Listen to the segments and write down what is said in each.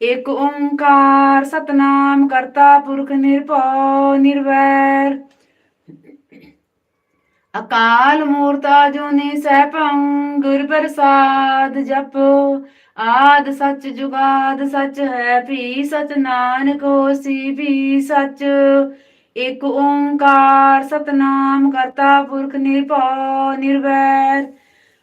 ਇਕ ਓੰਕਾਰ ਸਤਨਾਮ ਕਰਤਾ ਪੁਰਖ ਨਿਰਭਉ ਨਿਰਵੈਰ। ਅਕਾਲ ਮੂਰਤ ਅਜੂਨੀ ਸੈਭੰ ਗੁਰ ਪ੍ਰਸਾਦ ਜਪ। ਆਦ ਸਚ ਜੁਗਾਦ ਸਚ ਹੈ ਵੀ ਸਚ ਨਾਨਕ ਹੋਸੀ ਵੀ ਸਚ। ਇੱਕ ਓੰਕਾਰ ਸਤਨਾਮ ਕਰਤਾ ਪੁਰਖ ਨਿਰਭਉ ਨਿਰਵੈਰ।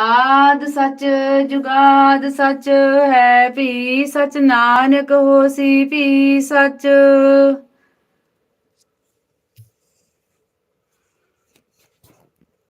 ਆਦ ਸਚ ਜੁਗਾਦ ਸਚ ਹੈ ਭੀ ਸਚ ਨਾਨਕ ਹੋਸੀ ਭੀ ਸਚ।